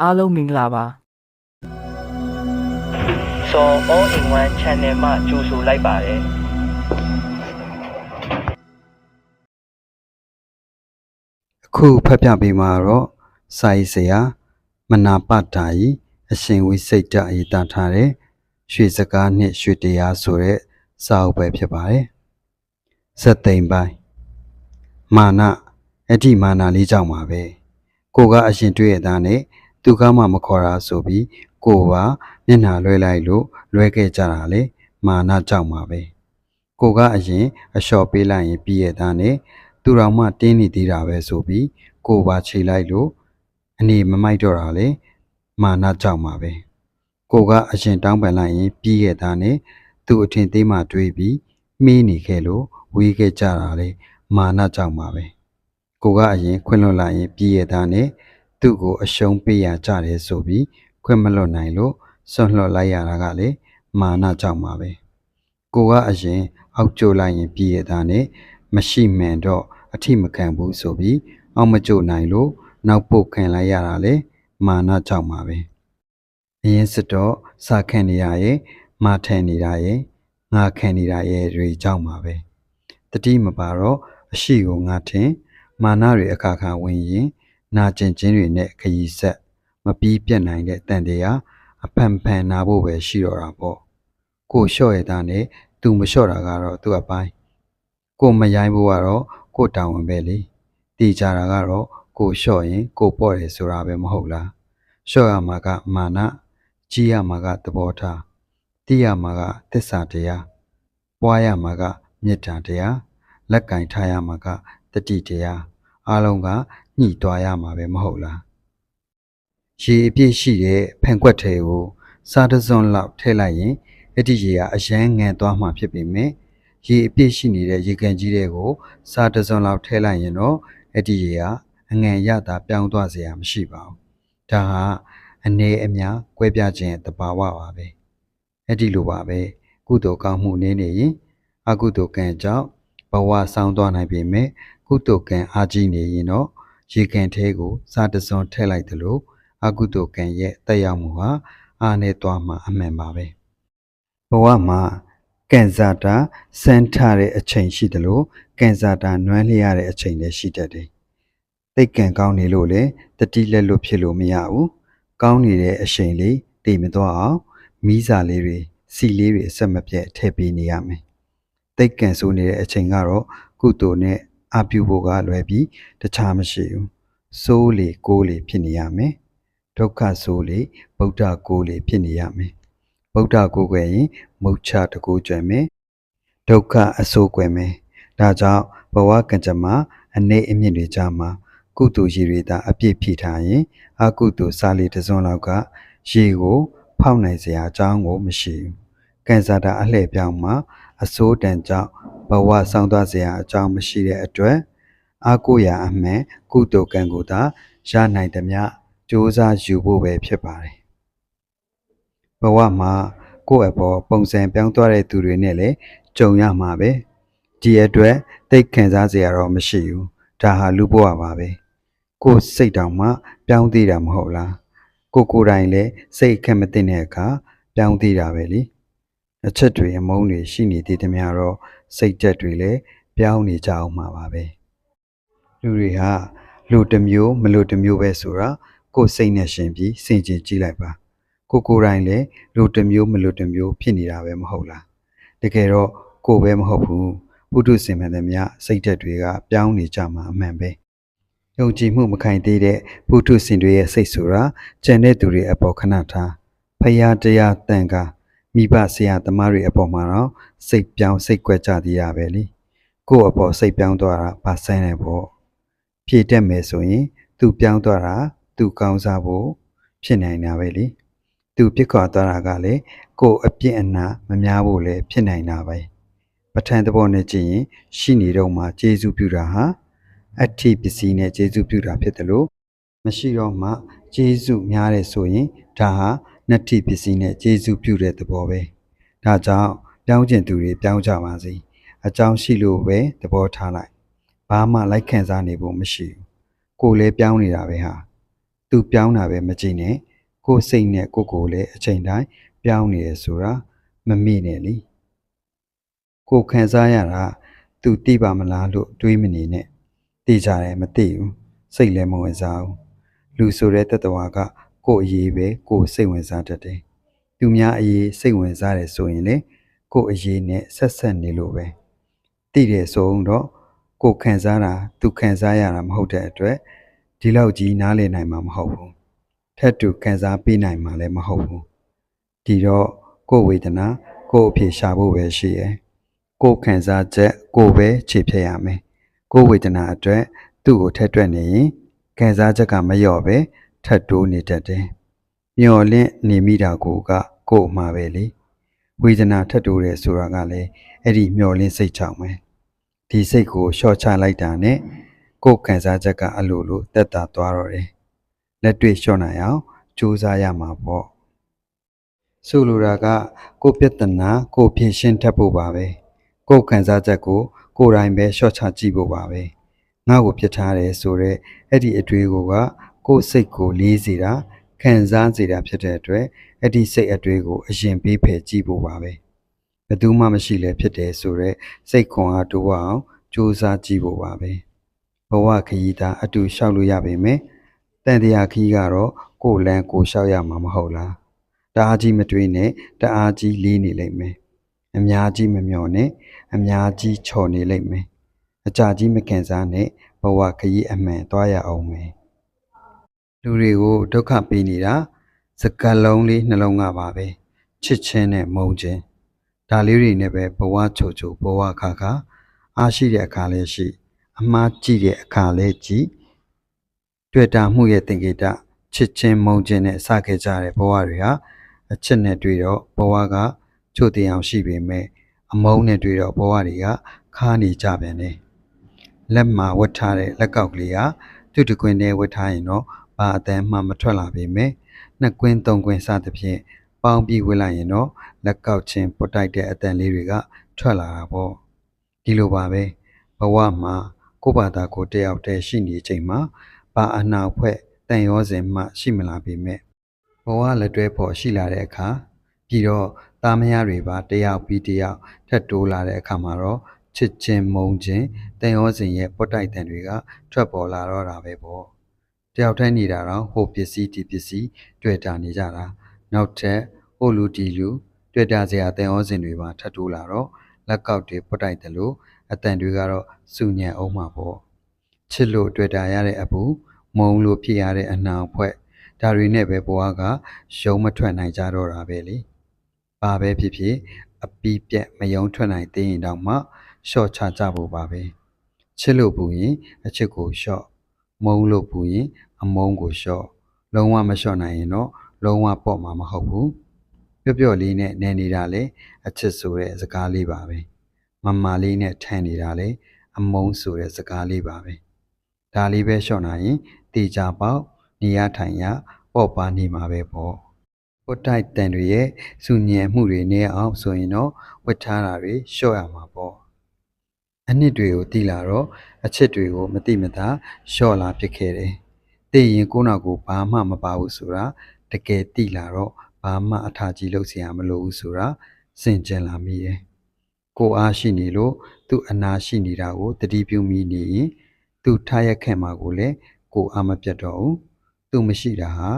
အားလုံးမင်္ဂလာပါစော all in one channel မှာကြိုဆိုလိုက်ပါတယ်အခုဖတ်ပြပေးမှာတော့စာရေးဆရာမနာပတာဤအရှင်ဝိစိတ်တအေတာထားတဲ့ရွှေစကားနှင့်ရွှေတရားဆိုတဲ့စာအုပ်ပဲဖြစ်ပါတယ်ဇက်သိမ်ပိုင်းမာနအဲ့ဒီမာနလေးကြောင့်ပါပဲကိုကအရှင်တွေ့ရတာနဲ့ သူကမှမခေါ်တာဆိုပြီးကိုကမျက်နှာလွှဲလိုက်လို့လွှဲခဲ့ကြတာလေမာနကြောင့်ပါပဲကိုကအရင်အလျှော်ပေးလိုက်ရင်ပြီးရတာနဲ့သူတော်မှတင်းနေသေးတာပဲဆိုပြီးကိုပါခြေလိုက်လို့အနေမမိုက်တော့တာလေမာနကြောင့်ပါပဲကိုကအရင်တောင်းပန်လိုက်ရင်ပြီးရတာနဲ့သူ့အထင်သေးမှတွေးပြီးမေးနေခဲ့လို့ဝေးခဲ့ကြတာလေမာနကြောင့်ပါပဲကိုကအရင်ခွင့်လွှတ်လိုက်ရင်ပြီးရတာနဲ့ သူ့ကိုအရှုံးပေးရကြတယ်ဆိုပြီးခွင့်မလွတ်နိုင်လို့ဆွန့်လွတ်လိုက်ရတာကလေမာနကြောင့်ပါပဲကိုကအရင် အောက်ကျလိုက်ရင်ပြီးရတာနဲ့မရှိမှန်တော့အထိမခံဘူးဆိုပြီးအောက်မကျနိုင်လို့နောက်ပုတ်ခံလိုက်ရတာလေမာနကြောင့်ပါပဲအရင်စစ်တော့စာခံနေရရဲ့မာထန်နေတာရဲ့ငါခံနေတာရဲ့တွေကြောင့်ပါပဲတတိမပါတော့အရှိကိုငါထင်မာနတွေအခါခါဝင်ရင် နာကျင်ခြင်းတွေနဲ့ခရီးဆက်မပြီးပြတ်နိုင်တဲ့တန်တရားအဖန်ဖန်နာဖို့ပဲရှိတော့တာပေါ့ကိုလျှော့ရတာနဲ့သူမလျှော့တာကတော့သူ့အပိုင်းကိုမရိုင်းဖို့ကတော့ကိုတောင်းဝင်ပဲလေတည်ကြတာကတော့ကိုလျှော့ရင်ကိုပေါ့တယ်ဆိုတာပဲမဟုတ်လားလျှော့ရမှာကမာနကြီးရမှာကသဘောထားတိရမှာကသစ္စာတရားပွားရမှာကမေတ္တာတရားလက်ကင်ထားရမှာကတတိတရားအားလုံးက ညှိသွားရမှာပဲမဟုတ်လားရေအပြည့်ရှိတဲ့ဖန်ကွက်ထဲကိုစားတစွန်းလောက်ထည့်လိုက်ရင်အဲ့ဒီရေကအရန်ငန်သွားမှာဖြစ်ပေမဲ့ရေအပြည့်ရှိနေတဲ့ရေကန်ကြီးတွေကိုစားတစွန်းလောက်ထည့်လိုက်ရင်တော့အဲ့ဒီရေကအငန်ရတာပြောင်းသွားစရာမရှိပါဘူးဒါဟာအနေအများကွဲပြားခြင်းတဘာဝပါပဲအဲ့ဒီလိုပါပဲကုသိုလ်ကောင်းမှုနည်းနေရင်အကုသိုလ်ကံကြောင့်ဘဝဆောင်းသွားနိုင်ပေမဲ့ကုသိုလ်ကံအားကြီးနေရင်တော့ ရေကန်ထဲကိုစားတစ်စွန်းထည့်လိုက်သလိုအကုသိုလ်ကံရဲ့တက်ရောက်မှုဟာအားနေသွားမှာအမှန်ပါပဲဘဝမှာကံစားတာစမ်းထတဲ့အချိန်ရှိသလိုကံစားတာနွမ်းလျရတဲ့အချိန်လည်းရှိတတ်တယ်သိတ်ကံကောင်းနေလို့လေတတိလက်လွတ်ဖြစ်လို့မရဘူးကောင်းနေတဲ့အချိန်လေးတည်မသွားအောင်မိစာလေးတွေစီလေးတွေအဆက်မပြတ်ထည့်ပေးနေရမယ်သိတ်ကံဆိုးနေတဲ့အချိန်ကတော့ကုသိုလ်နဲ့ အပြုဖို့ကလွယ်ပြီးတခြားမရှိဘူးစိုးလေကိုးလေဖြစ်နေရမယ်ဒုက္ခဆိုးလေဗုဒ္ဓကိုးလေဖြစ်နေရမယ်ဗုဒ္ဓကိုးကွယ်ရင်မုတ်ချတကူကြွယ်မယ်ဒုက္ခအဆိုးကွယ်မယ်ဒါကြောင့်ဘဝကံကြမ္မာအနေအမြင့်တွေကြမှာကုသိုလ်ရည်တွေသာအပြည့်ဖြည့်ထားရင်အကုသိုလ်စားလေတစ်စွန်းလောက်ကရေကို ဖောက်နိုင်စရာအကြောင်းကိုမရှိဘူးကံစားတာအလှည့်ပြောင်းမှာအစိုးတန်ကြောင့် ဘဝဆောင်သွားစရာအကြောင်းမရှိတဲ့အတွက်အာကိုရာအမှန်ကုသိုလ်ကံကိုသာရနိုင်သမျှစ조사ယူဖို့ပဲဖြစ်ပါတယ်ဘဝမှာကိုယ့်အပေါ်ပုံစံပြောင်းသွားတဲ့သူတွေနဲ့လည်းကြုံရမှာပဲဒီအတွက်တိတ်ခံစားစရာတော့မရှိဘူးဒါဟာလူဘဝပါပဲကိုယ်စိတ်တောင်မှ ပြောင်းသေးတာမဟုတ်လားကိုကိုယ်တိုင်လည်းစိတ်အခက်မသိတဲ့အခါပြောင်းသေးတာပဲလေအချက်တွေအမုန်းတွေရှိနေသေးတယ်များတော့ စိတ်တက်တွေလည်းပြောင်းနေကြအောင်မှာပါပဲလူတွေဟာလူတစ်မျိုးမလူတစ်မျိုးပဲဆိုတာကိုယ်စိတ်နဲ့ရှင်ပြီးစင်ကြင်ကြည့်လိုက်ပါကိုကိုယ်တိုင်လည်းလူတစ်မျိုးမလူတစ်မျိုးဖြစ်နေတာပဲမဟုတ်လားတကယ်တော့ကိုယ်ပဲမဟုတ်ဘူးပုထုဇဉ်မှန်သမျှစိတ်တက်တွေကပြောင်းနေကြမှာအမှန်ပဲယုံကြည်မှုမခိုင်သေးတဲ့ပုထုဇဉ်တွေရဲ့စိတ်ဆိုတာကြံတဲ့သူတွေအပေါ်ခဏထားဖရာတရားတန်ခါ မိဘဆရာသမားတွေအပေါ်မှာတော့စိတ်ပြောင်းစိတ်ကွက်ကြသေးရပဲလေကိုယ့်အပေါ်စိတ်ပြောင်းသွားတာဗာဆန်းတယ်ပေါ့ဖြည့်တက်မယ်ဆိုရင် သူပြောင်းသွားတာသူကောင်းစားဖို့ဖြစ်နိုင်တာပဲလေသူပြစ်ခွာသွားတာကလည်းကိုယ်အပြစ်အနာမများဖို့လည်းဖြစ်နိုင်တာပဲပဋ္ဌာန်းသဘောနဲ့ကြည့်ရင်ရှိနေတော့မှကျေစုပြုတာဟာအဋ္ဌိပစ္စည်းနဲ့ကျေစုပြုတာဖြစ်တယ်လို့မရှိတော့မှကျေစုများတယ်ဆိုရင်ဒါဟာ နတ္ထိပစ္စည်းနဲ့ကျေစုပြုတဲ့သဘောပဲဒါကြောင့်ပြောင်းကျင်သူတွေပြောင်းကြပါစေအကြောင်းရှိလို့ပဲသဘောထားလိုက်ဘာမှလိုက်ခံစားနေဖို့မရှိဘူးကိုယ်လည်းပြောင်းနေတာပဲဟာသူပြောင်းတာပဲမကြည့်နဲ့ကိုယ်စိတ်နဲ့ကိုယ်ကိုယ်လည်းအချိန်တိုင်းပြောင်းနေရဆိုတာမမေ့နဲ့လीကိုယ်ခံစားရတာသူသိပါမလားလို့တွေးမနေနဲ့သိကြတယ်မသိဘူးစိတ်လည်းမဝင်စားဘူးလူဆိုတဲ့တတဝါက ကိုယ်အရေးပဲကိုယ်စိတ်ဝင်စားတတ်တယ်သူများအရေးစိတ်ဝင်စားတယ်ဆိုရင်လေကိုယ်အရေးနဲ့ဆက်ဆက်နေလို့ပဲသိတယ်ဆိုရင်တော့ကိုယ်ခံစားတာသူခံစားရတာမဟုတ်တဲ့အတွက်ဒီလောက်ကြီးနားလည်နိုင်မှာမဟုတ်ဘူးထက်တူခံစားပေးနိုင်မှာလည်းမဟုတ်ဘူးဒီတော့ကိုယ်ဝေဒနာကိုယ်အဖြစ်ရှာဖို့ပဲရှိရယ်ကိုယ်ခံစားချက်ကိုယ်ပဲခြေဖြတ်ရမယ်ကိုယ်ဝေဒနာအတွက်သူ့ကိုထက်တွက်နေရင်ခံစားချက်ကမလျော့ပဲ ထပ်တိုးနေတတ်တယ်မျော်လင့်နေမိတာကိုကကိုယ်အမှာပဲလေဝေဒနာထပ်တိုးတယ်ဆိုတာကလည်းအဲ့ဒီမျော်လင့်စိတ်ကြောင့်ပဲဒီစိတ်ကိုရှော့ချလိုက်တာနဲ့ကိုယ်ခံစားချက်ကအလိုလိုတက်တာသွားတော့တယ်လက်တွေ့လျှော့နိုင်အောင်ကြိုးစားရမှာပေါ့ဆိုလိုတာကကိုယ်ပြဿနာကိုယ်ဖြေရှင်းတတ်ဖို့ပါပဲကိုယ်ခံစားချက်ကိုကိုယ်တိုင်ပဲရှော့ချကြည့်ဖို့ပါပဲငါ့ကိုပြစ်ထားတယ်ဆိုတော့အဲ့ဒီအတွေ့ကိုက ကိုယ်စိတ်ကိုလေးစေတာခံစားစေတာဖြစ်တဲ့အတွက်အဲ့ဒီစိတ်အတွေ့ကိုအရင်ပေးဖယ်ကြည့်ဖို့ပါပဲဘယ်သူမှမရှိလဲဖြစ်တယ်ဆိုတော့စိတ်ခွန်အားတိုးအောင်စူးစမ်းကြည့်ဖို့ပါပဲဘဝခရီးသားအတူလျှောက်လို့ရပါမယ်တန်တရားခီးကတော့ကိုယ်လန်းကိုလျှောက်ရမှာမဟုတ်လားတအားကြီးမတွေးနဲ့တအားကြီးလေးနေလိမ့်မယ်အများကြီးမမျောနဲ့အများကြီးချော်နေလိမ့်မယ်အကြကြီးမကန်စားနဲ့ဘဝခရီးအမှန်သွားရအောင်မယ် လူတွေကိုဒုက္ခပေးနေတာစကလုံးလေးနှလုံးကပါပဲချစ်ချင်းနဲ့မုန်းခြင်းဒါလေးတွေနဲ့ပဲဘဝချိုချိုဘဝခါခါအားရှိတဲ့အခါလေးရှိအမှားကြည့်တဲ့အခါလေးကြည့်တွေ့တာမှုရဲ့သင်္ကေတချစ်ချင်းမုန်းခြင်းနဲ့စခဲ့ကြတဲ့ဘဝတွေဟာအချစ်နဲ့တွေ့တော့ဘဝကချို့တင်အောင်ရှိပေမဲ့အမုန်းနဲ့တွေ့တော့ဘဝတွေကခါနေကြပြန်တယ်လက်မှာဝတ်ထားတဲ့လက်ကောက်ကလေးဟာသူ့တကွင်းထဲဝတ်ထားရင်တော့ ဘာအတန်းမှမထွက်လာပေမဲ့နှစ်ကွင်းသုံးကွင်းစသဖြင့်ပေါင်းပြီးဝတ်လိုက်ရင်တော့လက်ကောက်ချင်းပုတ်တိုက်တဲ့အတန်လေးတွေကထွက်လာတာပေါ့ဒီလိုပါပဲဘဝမှာကိုယ့်ဘာသာကိုယ်တယောက်တည်းရှိနေချိန်မှာဘာအနာဖွဲ့တန်ရောစင်မှရှိမလာပေမဲ့ဘဝလက်တွဲဖို့ရှိလာတဲ့အခါပြီးတော့သားမယားတွေပါတယောက်ပြီးတယောက်ထပ်တိုးလာတဲ့အခါမှာတော့ချစ်ချင်းမုန်းချင်းတန်ရောစင်ရဲ့ပုတ်တိုက်တန်တွေကထွက်ပေါ်လာတော့တာပဲပေါ့ တယောက်တည်းနေတာတော့ဟိုပစ္စည်းဒီပစ္စည်းတွေ့တာနေကြတာနောက်ထပ်ဟိုလူဒီလူတွေ့တာစရာတန်ရောစင်တွေပါထပ်တိုးလာတော့လက်ကောက်တွေပုတ်တိုက်တယ်လို့အတန်တွေကတော့စူညံအောင်မှာပေါ့ချစ်လို့တွေ့တာရတဲ့အပူမုံလို့ဖြစ်ရတဲ့အနှောင်ဖွဲ့ဒါတွေနဲ့ပဲဘဝကရုံမထွက်နိုင်ကြတော့တာပဲလေဘာပဲဖြစ်ဖြစ်အပီးပြက်မယုံထွက်နိုင်သေးရင်တောင်မှရှော့ချကြဖို့ပါပဲချစ်လို့ပူရင်အချစ်ကိုရှော့ မုံလို့ပူရင်အမုန်းကိုရှော့လုံးဝမလျှော့နိုင်ရင်တော့လုံးဝပေါ့မှာမဟုတ်ဘူးပျော့ပျော့လေးနဲ့နေနေတာလေအချစ်ဆိုတဲ့စကားလေးပါပဲမမလေးနဲ့ထန်နေတာလေအမုန်းဆိုတဲ့စကားလေးပါပဲဒါလေးပဲလျှော့နိုင်ရင်တေချာပေါက်နေရထိုင်ရပေါ့ပါနေမှာပဲပေါ့ပုတ်တိုက်တန်တွေရဲ့စူညံမှုတွေနေအောင်ဆိုရင်တော့ဝတ်ထားတာတွေလျှော့ရမှာပေါ့ အနှစ်တွေကိုတီလာတော့အချစ်တွေကိုမတိမတာလျှော့လာဖြစ်ခဲ့တယ်။သိရင်ကိုယ့်နောက်ကိုဘာမှမပါဘူးဆိုတာတကယ်တိလာတော့ဘာမှအထာကြီးလုပ်เสียမလို့ဘူးဆိုတာစင်ကြင်လာမိတယ်။ကိုအားရှိနေလို့သူ့အနာရှိနေတာကိုတတိပြုမိနေရင်သူထားရက်ခဲ့မှာကိုလည်းကိုအားမပြတ်တော့ဘူး။သူမရှိတာဟာ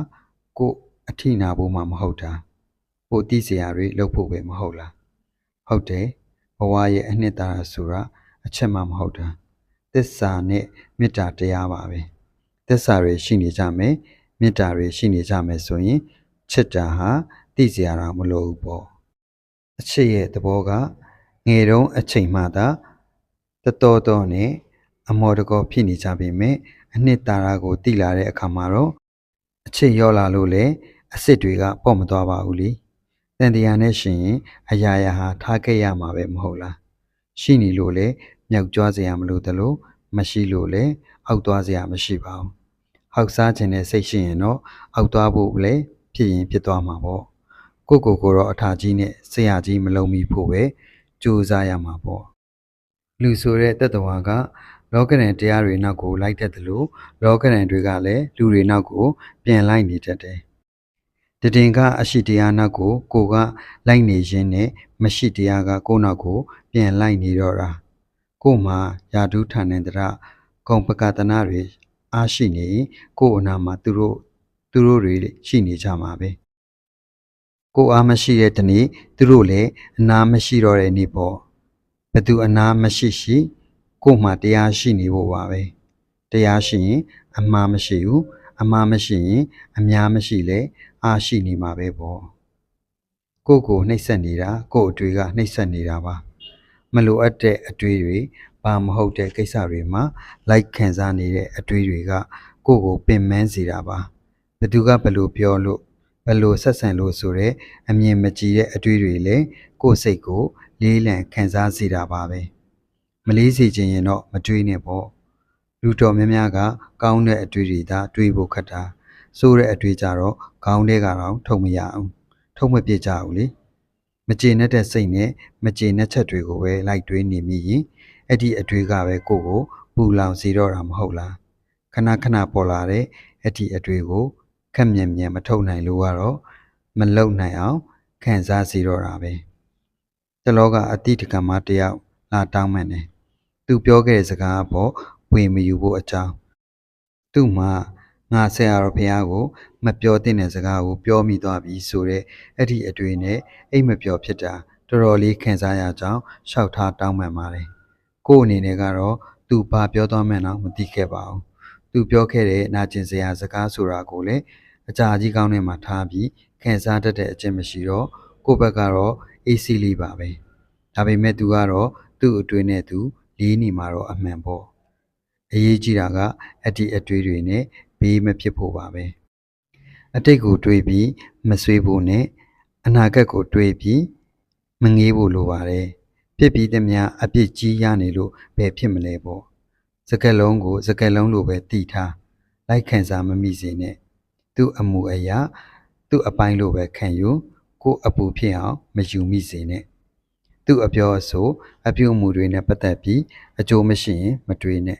ကိုအထိနာဖို့မှမဟုတ်တာ။ကိုတိเสียတွေလုပ်ဖို့ပဲမဟုတ်လား။ဟုတ်တယ်။ဘဝရဲ့အနှစ်သာရဆိုတာ အချက်မှမဟုတ်တာသစ္စာနဲ့မေတ္တာတရားပါပဲသစ္စာတွေရှိနေကြမယ်မေတ္တာတွေရှိနေကြမယ်ဆိုရင်ချစ်တာဟာသိစရာတော့မလိုဘူးပေါ့အချစ်ရဲ့သဘောကငယ်တုန်းအချိန်မှသာတတော်တော်နဲ့အမော်တကောဖြစ်နေကြပေမဲ့အနှစ်သာရကိုသိလာတဲ့အခါမှာတော့အချစ်ရောလာလို့လေအစ်စ်တွေကပေါ့မသွားပါဘူးလေတန်တရားနဲ့ရှင်ရင်အရာရာဟာထားခဲ့ရမှာပဲမဟုတ်လားရှိနေလို့လေ မြောက်ကြွားစရာမလိုသလိုမရှိလို့လေအောက်သွားစရာမရှိပါဘူးဟောက်စားခြင်းနဲ့စိတ်ရှိရင်တော့အောက်သွားဖို့လေဖြစ်ရင်ဖြစ်သွားမှာပေါ့ကိုကိုကိုတော့အထာကြီးနဲ့ဆရာကြီးမလုံးမိဖို့ပဲကြိုးစားရမှာပေါ့လူဆိုတဲ့တတဝါကဘလောကရန်တရားတွေနောက်ကိုလိုက်တတ်တယ်လို့လောကရန်တွေကလည်းလူတွေနောက်ကိုပြန်လိုက်နေတတ်တယ်တည်င်ကအရှိတရားနောက်ကိုကိုကလိုက်နေခြင်းနဲ့မရှိတရားကကိုယ့်နောက်ကိုပြန်လိုက်နေတော့တာ ကို့မှာယာဒုဌာနန္တရကုံပကတနာတွေအားရှိနေရင်ကို့အနာမှာသူတို့သူတို့တွေရှိနေကြမှာပဲကို့အားမရှိတဲ့တနေ့သူတို့လည်းအနာမရှိတော့တဲ့နေ့ပေါ့ဘသူအနာမရှိရှိကို့မှာတရားရှိနေဖို့ပါပဲတရားရှိရင်အမှားမရှိဘူးအမှားမရှိရင်အများမရှိလဲအားရှိနေမှာပဲပေါ့ကိုယ့်ကိုနှိပ်စက်နေတာကိုယ့်အတွေ့ကနှိပ်စက်နေတာပါ မလိုအပ်တဲ့အတွေ့တွေဘာမဟုတ်တဲ့ကိစ္စတွေမှာလိုက်ခံစားနေတဲ့အတွေ့တွေက ကိုယ့်ကိုပင်ပန်းစေတာပါဘသူကဘလို့ပြောလို့ဘလို့ဆက်ဆံလို့ဆိုတဲ့အမြင်မကြည်တဲ့အတွေ့တွေလည်းကိုယ့်စိတ်ကို လေးလံခံစားစေတာပါပဲမလေးစေခြင်းရင်တော့မတွေးနဲ့ပေါ့လူတော်များများကကောင်းတဲ့အတွေ့တွေသာတွေးဖို့ခက်တာဆိုးတဲ့အတွေ့ကြတော့ခေါင်းထဲကတော့ထုံမရအောင်ထုံမပြစ်ကြဘူးလေ မကျေနပ်တဲ့စိတ်နဲ့မကျေနပ်ချက်တွေကိုပဲလိုက်တွေးနေမိရင်အဲ့ဒီအတွေ့ကပဲကိုယ့်ကိုပူလောင်စေတော့တာမဟုတ်လားခဏခဏပေါ်လာတဲ့အဲ့ဒီအတွေ့ကိုခက်မြန်မြန်မထုတ်နိုင်လို့ကတော့မလုံနိုင်အောင်ခံစားစေတော့တာပဲတလောကအတိတ်ကမတယောက်လာတောင်းမှန်တယ်သူပြောခဲ့တဲ့စကားပေါ့ဝေမယူဖို့အကြောင်းသူ့မှာ ငါဆရာတော်ဖះကိုမပြောသင့်တဲ့စကားကိုပြောမိသွားပြီဆိုတဲ့အဲ့ဒီအတွေ့နဲ့အိတ်မပြောဖြစ်တာတော်တော်လေးခံစားရကြောင်းရှောက်ထားတောင်းပန်ပါတယ်ကို့အနေနဲ့ကတော့သူဘာပြောသွားမှန်းတော့မသိခဲ့ပါဘူးသူပြောခဲ့တဲ့နာကျင်စရာစကားဆိုတာကိုလည်းအကြာကြီးကောင်းထဲမှာထားပြီးခံစားတတ်တဲ့အကျင့်မရှိတော့ကိုယ့်ဘက်ကတော့အေးစီးလေးပါပဲဒါပေမဲ့သူကတော့သူ့အတွင်းနဲ့သူလေးနေမှာတော့အမှန်ပေါ့အရေးကြီးတာကအတ္တိအတွေ့တွေနဲ့ ဘေးမဖြစ်ဖို့ပါပဲအတိတ်ကိုတွေးပြီးမဆွေးဖို့နဲ့အနာဂတ်ကိုတွေးပြီးမငေးဖို့လိုပါတယ်ဖြစ်ပြီးသမျှအပြစ်ကြီးရနေလို့ဘယ်ဖြစ်မလဲပေါ့စကက်လုံးကိုစကက်လုံးလိုပဲတည်ထားလိုက်ခံစားမမိစေနဲ့သူ့အမှုအရာသူ့အပိုင်းလိုပဲခံယူကိုယ်အပူဖြစ်အောင်မယူမိစေနဲ့သူ့အပြောအဆိုအပြုအမူတွေနဲ့ပတ်သက်ပြီးအကျိုးမရှိရင်မတွေးနဲ့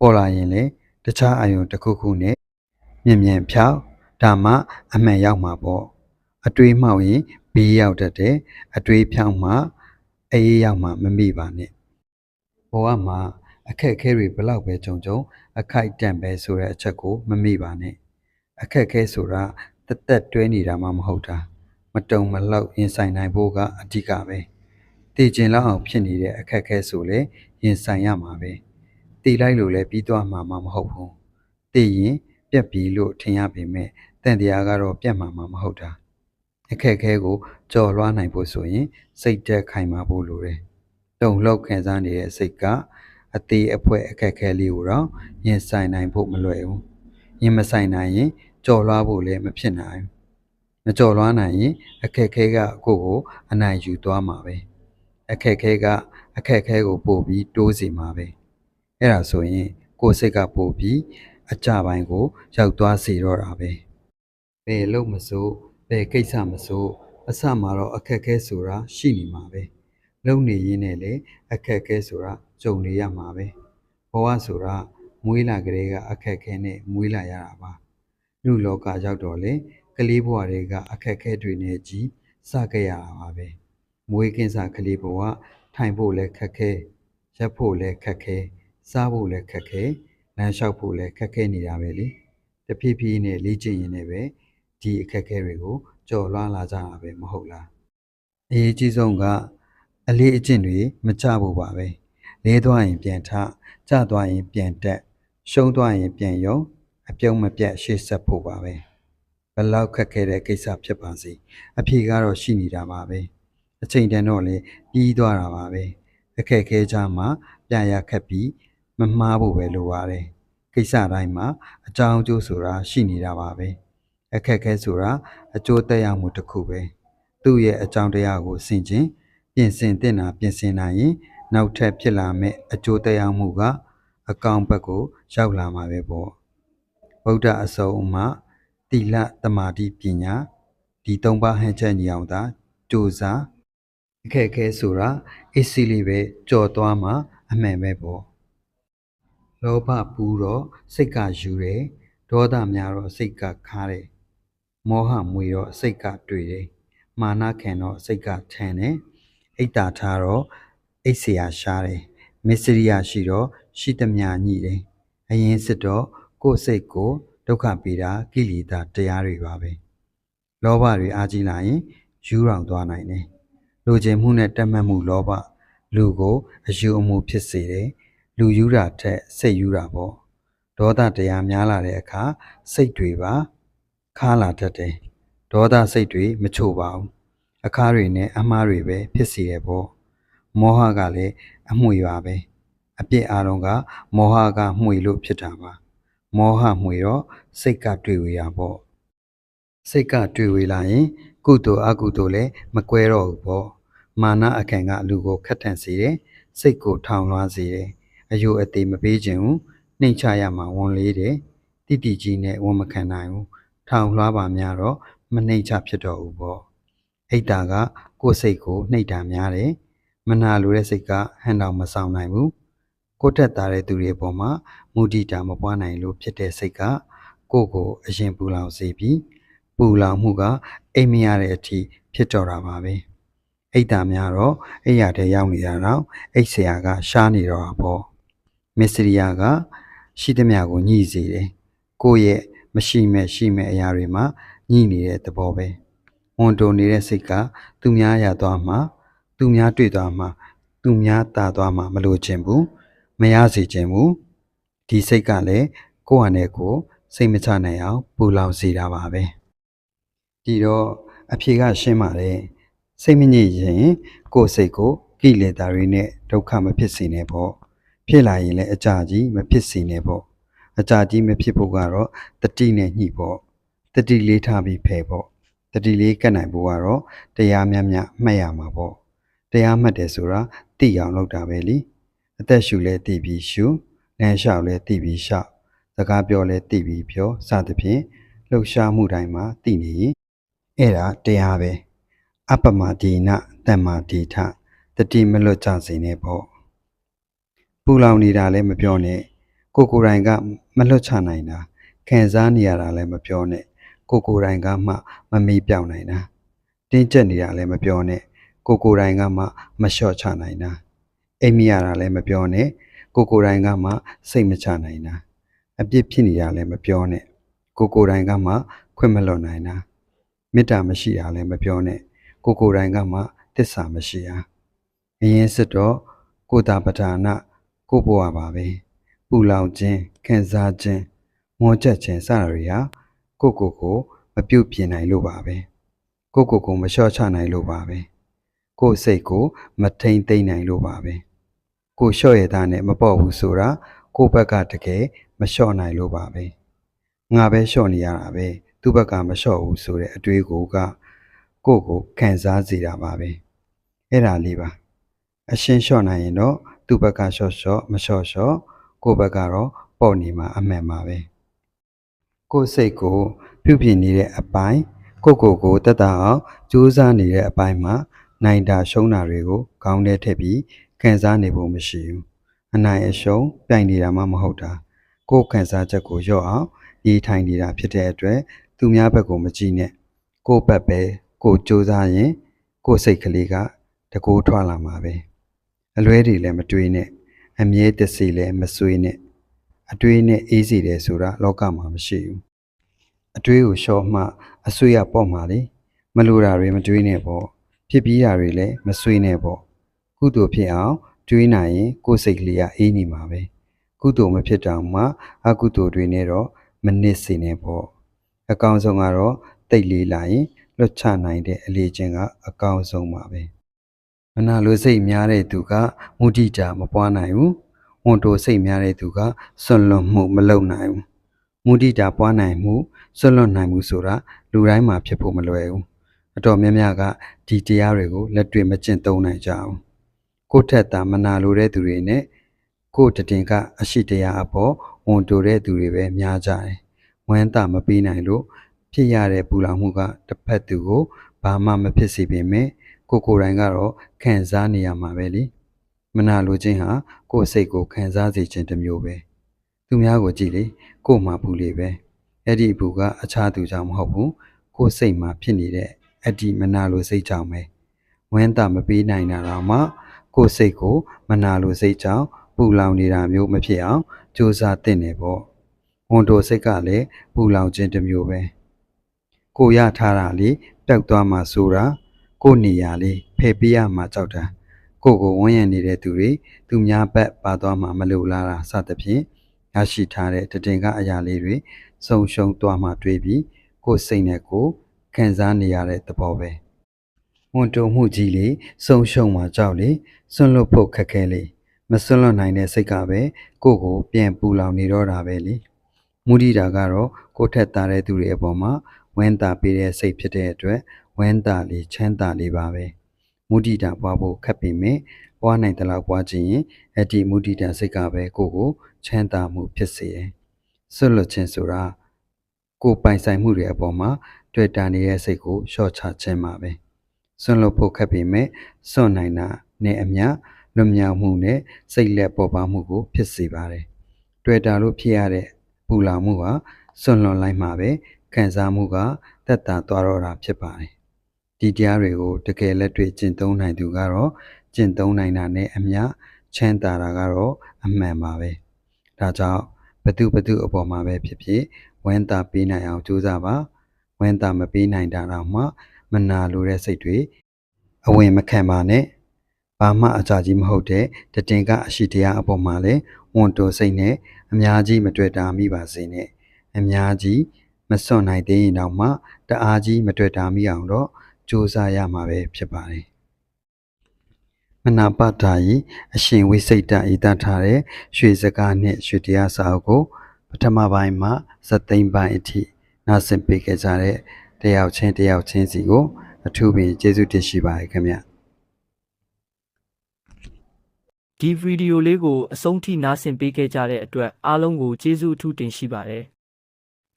ပေါ်လာရင်လည်း တခြားအယုံတစ်ခုခုနဲ့မြင်မြန်ဖြောက်ဒါမှအမှန်ရောက်မှာပေါ့အတွေးမှောက်ရင်ဘေးရောက်တတ်တယ်အတွေးဖြောက်မှအေးရောက်မှမမိပါနဲ့ဘဝမှာအခက်အခဲတွေဘလောက်ပဲကြုံကြုံအခိုက်အတန့်ပဲဆိုတဲ့အချက်ကိုမမိပါနဲ့အခက်အခဲဆိုတာတသက်တွဲနေတာမှမဟုတ်တာမတုံမလောက်ရင်ဆိုင်နိုင်ဖို့ကအဓိကပဲတည်ကျင်လောက်အောင်ဖြစ်နေတဲ့အခက်အခဲဆိုလေရင်ဆိုင်ရမှာပဲ တည်လိုက်လို့လည်းပြီးသွားမှာမဟုတ်ဘူးတည်ရင်ပြက်ပြီလို့ထင်ရပေမဲ့တန်တရားကတော့ပြက်မှာမဟုတ်တာအခက်အခဲကိုကြော်လွှားနိုင်ဖို့ဆိုရင် စိတ်တက်ခိုင်မာဖို့လိုတယ်တုံလောက်ခံစားနေတဲ့စိတ်ကအသေးအဖွဲအခက်အခဲလေးကိုတော့ရင်ဆိုင်နိုင်ဖို့မလွယ်ဘူးရင်မဆိုင်နိုင်ရင်ကြော်လွှားဖို့လည်းမဖြစ်နိုင်ဘူးမကြော်လွှားနိုင်ရင်အခက်အခဲကကိုယ့်ကိုအနိုင်ယူသွားမှာပဲအခက်အခဲကအခက်အခဲကိုပို့ပြီးတိုးစီမှာပဲ အဲ့ဒါဆိုရင်ကိုယ်စိတ်ကပို့ပြီးအကြပိုင်းကိုရောက်သွားစေတော့တာပဲဘယ်လို့မစိုးဘယ်ကိစ္စမစိုးအစမှာတော့အခက်အခဲဆိုတာရှိနေမှာပဲလုံနေရင်းနဲ့လေအခက်အခဲဆိုတာကြုံနေရမှာပဲဘဝဆိုတာမွေးလာကလေးကအခက်အခဲနဲ့မွေးလာရတာပါလူလောကရောက်တော့လေကလေးဘဝတွေကအခက်အခဲတွေနဲ့ကြီးစခဲ့ရတာပါပဲမွေးကင်းစားကလေးဘဝထိုင်ဖို့လည်းခက်ခဲရက်ဖို့လည်းခက်ခဲ စားဖို့လည်းခက်ခဲလမ်းလျှောက်ဖို့လည်းခက်ခဲနေတာပဲလေတဖြည်းဖြည်းနဲ့လေ့ကျင့်ရင်းနဲ့ပဲဒီအခက်အခဲတွေကိုကျော်လွှားလာကြတာပဲမဟုတ်လားအရေးကြီးဆုံးကအလေးအကျင့်တွေမကြဖို့ပါပဲလေးသွားရင်ပြန်ထကြသွားရင်ပြန်တက်ရှုံးသွားရင်ပြန်ယုံအပြုံးမပြတ်ရှေ့ဆက်ဖို့ပါပဲဘလောက်ခက်ခဲတဲ့ကိစ္စဖြစ်ပါစေအဖြေကတော့ရှိနေတာပါပဲအချိန်တန်တော့လေပြီးသွားတာပါပဲအခက်ခဲကြမှာပြရခက်ပြီး မမှားဖို့ပဲလိုပါတယ်ကိစ္စတိုင်းမှာအကြောင်းအကျိုးဆိုတာရှိနေတာပါပဲအခက်ခဲဆိုတာအကျိုးသက်ရောက်မှုတစ်ခုပဲသူ့ရဲ့အကြောင်းတရားကိုဆင်ခြင်ပြင်ဆင်တင်တာပြင်ဆင်နိုင်ရင်နောက်ထပ်ဖြစ်လာမဲ့အကျိုးသက်ရောက်မှုကအကောင်ဘက်ကိုရောက်လာမှာပဲပေါ့ဗုဒ္ဓအစုံအမတိလတမာတိပညာဒီသုံးပါးဟန်ချက်ညီအောင်သာစူးစမ်းအခက်အခဲဆိုတာအစ်စီလေးပဲကြော်သွားမှာအမှန်ပဲပေါ့ လောဘပူတော့စိတ်ကယူတယ်ဒေါသများတော့စိတ်ကခါတယ်မောဟမွေတော့စိတ်ကတွေ့တယ်မာနခံတော့စိတ်ကထန်တယ်အိတ်တာထားတော့အိတ်เสียရှားတယ်မစ္စရိယရှိတော့ရှိသမျှညှိတယ်အရင်စစ်တော့ကိုယ်စိတ်ကိုဒုက္ခပေးတာကိလေသာတရားတွေပါပဲလောဘတွေအားကြီးလာရင်ယူရောင်သွားနိုင်တယ်လူကျင်မှုနဲ့တက်မှတ်မှုလောဘလူကိုအယူအမှုဖြစ်စေတယ် လူယူတာထက်စိတ်ယူတာပေါ့ဒေါသတရားများလာတဲ့အခါစိတ်တွေပါခါလာတတ်တယ်ဒေါသစိတ်တွေမချို့ပါဘူးအခါတွေနဲ့အမှားတွေပဲဖြစ်စေတယ်ပေါ့မောဟကလည်းအမွေပါပဲအပြစ်အလုံးကမောဟကမှွေလို့ဖြစ်တာပါမောဟမှွေတော့စိတ်ကတွေ့ဝေရပေါ့စိတ်ကတွေ့ဝေလာရင်ကုသိုလ်အကုသိုလ်လည်းမကွဲတော့ဘူးပေါ့မာနအခံကလူကိုခက်ထန်စေတယ်စိတ်ကိုထောင်လွှားစေတယ် အယုအသေးမပေးခြင်းဘူးနှိမ်ချရမှာဝန်လေးတယ်တိတိကြီးနဲ့ဝန်မခံနိုင်ဘူးထောင်လွှားပါများတော့မနှိမ်ချဖြစ်တော့ဘူးပေါ့အိတ်တာကကိုယ်စိတ်ကိုနှိပ်တာများတယ်မနာလိုတဲ့စိတ်ကဟန်တော်မဆောင်နိုင်ဘူးကိုယ့်ထက်သားတဲ့သူတွေပေါ်မှာမူတည်တာမပွားနိုင်လို့ဖြစ်တဲ့စိတ်ကကိုယ့်ကိုအရင်ပူလောင်စေပြီးပူလောင်မှုကအိမ်မရတဲ့အထိဖြစ်တော့တာပါပဲအိတ်တာများတော့အိယာတဲ့ရောက်နေတာတော့အိတ်ဆရာကရှားနေတော့တာပေါ့ မစ္စရိယကရှိသမျှကိုညှိစေတယ်ကိုယ့်ရဲ့မရှိမဲ့ရှိမဲ့အရာတွေမှာညှိနေတဲ့သဘောပဲဝန်တုံနေတဲ့စိတ်ကသူများရသွားမှာသူများတွေ့သွားမှာသူများတာသွားမှာမလို့ခြင်းဘူးမရစေခြင်းဘူးဒီစိတ်ကလည်းကိုယ့်ဟာနဲ့ကိုယ်စိတ်မချနိုင်အောင်ပူလောင်စေတာပါပဲဒီတော့အဖြေကရှင်းပါတယ်စိတ်မညစ်ရင်ကိုယ့်စိတ်ကိုကိလေသာတွေနဲ့ဒုက္ခမဖြစ်စေနဲ့ပေါ့ ဖြစ်လာရင်လည်းအကြကြီးမဖြစ်စေနဲ့ပေါ့အကြကြီးမဖြစ်ဖို့ကတော့တတိနဲ့ညှိပေါ့တတိလေးထားပြီးဖယ်ပေါ့တတိလေးကတ်နိုင်ဖို့ကတော့တရားများများမှတ်ရမှာပေါ့တရားမှတ်တယ်ဆိုတာသိအောင်လုပ်တာပဲလीအသက်ရှူလဲသိပြီးရှူလမ်းလျှောက်လဲသိပြီးလျှောက်စကားပြောလဲသိပြီးပြောစသဖြင့်လှုပ်ရှားမှုတိုင်းမှာသိနေရင်အဲ့ဒါတရားပဲအပ္ပမဒီနတမ္မာဒီထတတိမလွတ်ကြစေနဲ့ပေါ့ ပူလောင်နေတာလည်းမပြောနဲ့ကိုကိုယ်တိုင်ကမလွတ်ချနိုင်တာခံစားနေရတာလည်းမပြောနဲ့ကိုကိုယ်တိုင်ကမှမမေ့ပြောင်းနိုင်တာတင်းကျပ်နေတာလည်းမပြောနဲ့ကိုကိုယ်တိုင်ကမှမလျှော့ချနိုင်တာအိမ်မရတာလည်းမပြောနဲ့ကိုကိုယ်တိုင်ကမှစိတ်မချနိုင်တာအပြစ်ဖြစ်နေတာလည်းမပြောနဲ့ကိုကိုယ်တိုင်ကမှခွင့်မလွတ်နိုင်တာမေတ္တာမရှိတာလည်းမပြောနဲ့ကိုကိုယ်တိုင်ကမှတစ္ဆာမရှိတာအရင်စစ်တော့ကိုတာပဌာနာ ကိုဘဝပါပဲပူလောင်ခြင်းခံစားခြင်းငေါချက်ခြင်းစတာတွေဟာကိုကိုကိုမပြုတ်ပြင်းနိုင်လို့ပါပဲကိုကိုကိုမလျှော့ချနိုင်လို့ပါပဲကိုစိတ်ကိုမထိန်သိမ့်နိုင်လို့ပါပဲကိုလျှော့ရတာနဲ့မပေါ့ဘူးဆိုတာကိုဘက်ကတကယ်မလျှော့နိုင်လို့ပါပဲငါပဲလျှော့နေရတာပဲသူ့ဘက်ကမလျှော့ဘူးဆိုတဲ့အတွေးကိုကကိုကိုခံစားစေတာပါပဲအဲ့ဒါလေးပါအရှင်းလျှော့နိုင်ရင်တော့ သူ့ဘက်ကလျှော့လျှော့မလျှော့လျှော့ကိုယ့်ဘက်ကတော့ပေါ့နေမှာအမှန်ပါပဲကိုယ်စိတ်ကိုပြုပြင်နေတဲ့အပိုင်းကိုယ့်ကိုယ်ကိုတက်တာအောင်ကြိုးစားနေတဲ့အပိုင်းမှာနိုင်တာရှုံးတာတွေကိုခေါင်းထဲထည့်ပြီးခံစားနေဖို့မရှိဘူးအနိုင်အရှုံးပြိုင်နေတာမှမဟုတ်တာကိုယ်ခံစားချက်ကိုရော့အောင်ရေးထိုင်နေတာဖြစ်တဲ့အတွက်သူများဘက်ကိုမကြည့်နဲ့ကိုယ့်ဘက်ပဲကိုယ်စူးစမ်းရင်ကိုယ့်စိတ်ကလေးကတကူထွက်လာမှာပဲ အလွဲတွေလည်းမတွေးနဲ့အမြဲတစေလည်းမဆွေးနဲ့အတွေးနဲ့အေးစီတယ်ဆိုတာလောကမှာမရှိဘူးအတွေးကိုရှော့မှအဆွေးရပေါ့မှာလေမလိုတာတွေမတွေးနဲ့ပေါ့ဖြစ်ပြီးတာတွေလည်းမဆွေးနဲ့ပေါ့ကုသိုလ်ဖြစ်အောင်တွေးနိုင်ရင်ကိုယ်စိတ်ကလေးကအေးနေမှာပဲကုသိုလ်မဖြစ်တောင်မှအကုသိုလ်တွေနဲ့တော့မနစ်စေနဲ့ပေါ့အကောင်ဆုံးကတော့တိတ်လေးလာရင်လွတ်ချနိုင်တဲ့အလေးချင်းကအကောင်ဆုံးပါပဲ မနာလိုစိတ်များတဲ့သူကမုဒိတာမပွားနိုင်ဘူးဝန်တိုစိတ်များတဲ့သူကဆွလွန်မှုမလုပ်နိုင်ဘူးမုဒိတာပွားနိုင်မှုဆွလွန်နိုင်မှုဆိုတာလူတိုင်းမှာဖြစ်ဖို့မလွယ်ဘူးအတော်များများကဒီတရားတွေကိုလက်တွေ့မကျင့်သုံးနိုင်ကြဘူးကိုယ့်ထက်သာမနာလိုတဲ့သူတွေနဲ့ကိုယ့်တည်င်ကအရှိတရားအပေါ်ဝန်တိုတဲ့သူတွေပဲများကြတယ်ဝမ်းသာမပေးနိုင်လို့ဖြစ်ရတဲ့ပူလောင်မှုကတစ်ဖက်သူကိုဘာမှမဖြစ်စေပေမဲ့ ကိုကိုယ်တိုင်ကတော့ခံစားနေရမှာပဲလေမနာလိုခြင်းဟာကိုယ်စိတ်ကိုခံစားစေခြင်းတစ်မျိုးပဲသူများကိုကြည့်လေကို့မှာဘူးလေးပဲအဲ့ဒီဘူးကအခြားသူကြောင့်မဟုတ်ဘူးကို့စိတ်မှာဖြစ်နေတဲ့အတ္တိမနာလိုစိတ်ကြောင့်ပဲဝမ်းသာမပေးနိုင်တာတော့မှကို့စိတ်ကိုမနာလိုစိတ်ကြောင့်ပူလောင်နေတာမျိုးမဖြစ်အောင်ကြိုးစားသင့်တယ်ပေါ့ဝန်တိုစိတ်ကလည်းပူလောင်ခြင်းတစ်မျိုးပဲကိုရထားတာလေပျောက်သွားမှဆိုတာ ကို့နေရာလေးဖယ်ပေးရမှကြောက်တာကိုကိုဝန်းရံနေတဲ့သူတွေသူများဘက်ပါသွားမှမလိုလားတာစသဖြင့်ရရှိထားတဲ့တည်င်ကအရာလေးတွေစုံရှုံသွားမှတွေးပြီးကိုယ်စိတ်နဲ့ကိုယ်ခံစားနေရတဲ့သဘောပဲဝန်တုံမှုကြီးလေစုံရှုံမှကြောက်လေစွန့်လွတ်ဖို့ခက်ခဲလေမစွန့်လွတ်နိုင်တဲ့စိတ်ကပဲကိုယ့်ကိုပြန်ပူလောင်နေတော့တာပဲလေမူဒီတာကတော့ကိုယ့်ထက်သားတဲ့သူတွေအပေါ်မှာဝမ်းသာပေးတဲ့စိတ်ဖြစ်တဲ့အတွက်ဝမ်းသာလေးချမ်းသာလေးပါပဲမူဒီတာပွားဖို့ခက်ပေမဲ့ပွားနိုင်တဲ့လောက်ပွားခြင်းရင်အဲ့ဒီမူဒီတာစိတ်ကပဲကိုယ့်ကိုချမ်းသာမှုဖြစ်စေတယ်ဆွတ်လွတ်ခြင်းဆိုတာကိုယ်ပိုင်ဆိုင်မှုတွေအပေါ်မှာတွေ့တာနေတဲ့စိတ်ကိုလျှော့ချခြင်းပါပဲဆွတ်လွတ်ဖို့ခက်ပေမဲ့စွန့်နိုင်တာနဲ့အမျှလွတ်မြောက်မှုနဲ့စိတ်လက်ပေါ်ပါမှုကို ဖြစ်စေပါတယ်တွေ့တာလို့ဖြစ်ရတဲ့ပူလောင်မှုဟာစွန့်လွတ်လိုက်မှပဲခံစားမှုကတက်တာသွားတော့တာဖြစ်ပါတယ် ဒီတရားတွေကိုတကယ်လက်တွေ့ကျင့်သုံးနိုင်သူကတော့ကျင့်သုံးနိုင်တာနဲ့အမျှချမ်းသာတာကတော့အမှန်ပါပဲဒါကြောင့်ဘသူဘသူအပေါ်မှာပဲဖြစ်ဖြစ်ဝမ်းသာပေးနိုင်အောင်ကြိုးစားပါဝမ်းသာမပေးနိုင်တာတော့မှမနာလိုတဲ့စိတ်တွေအဝင်မခံပါနဲ့ဘာမှအကြကြီးမဟုတ်တဲ့တတင်ကအရှိတရားအပေါ်မှာလည်းဝန်တိုစိတ်နဲ့အများကြီးမတွေ့တာမိပါစေနဲ့အများကြီးမစွန့်နိုင်သေးရင်တော့မှတအားကြီးမတွေ့တာမိအောင်တော့ ကြိုးစားရမှာပဲဖြစ်ပါတယ်မနာပတ္တာယီအရှင်ဝိစိတ်တဤတတ်ထားတဲ့ရွှေစကားနဲ့ရွှေတရားစာအုပ်ကိုပထမပိုင်းမှာဇတ်သိမ်းပိုင်းအထိနားဆင်ပေးခဲ့ကြတဲ့တယောက်ချင်းတယောက်ချင်းစီကို အထူးပင်ကျေးဇူးတင်ရှိပါတယ်ခင်ဗျဒီဗီဒီယိုလေးကိုအဆုံးထိနားဆင်ပေးခဲ့ကြတဲ့အတွက်အားလုံးကိုကျေးဇူးအထူးတင်ရှိပါတယ်။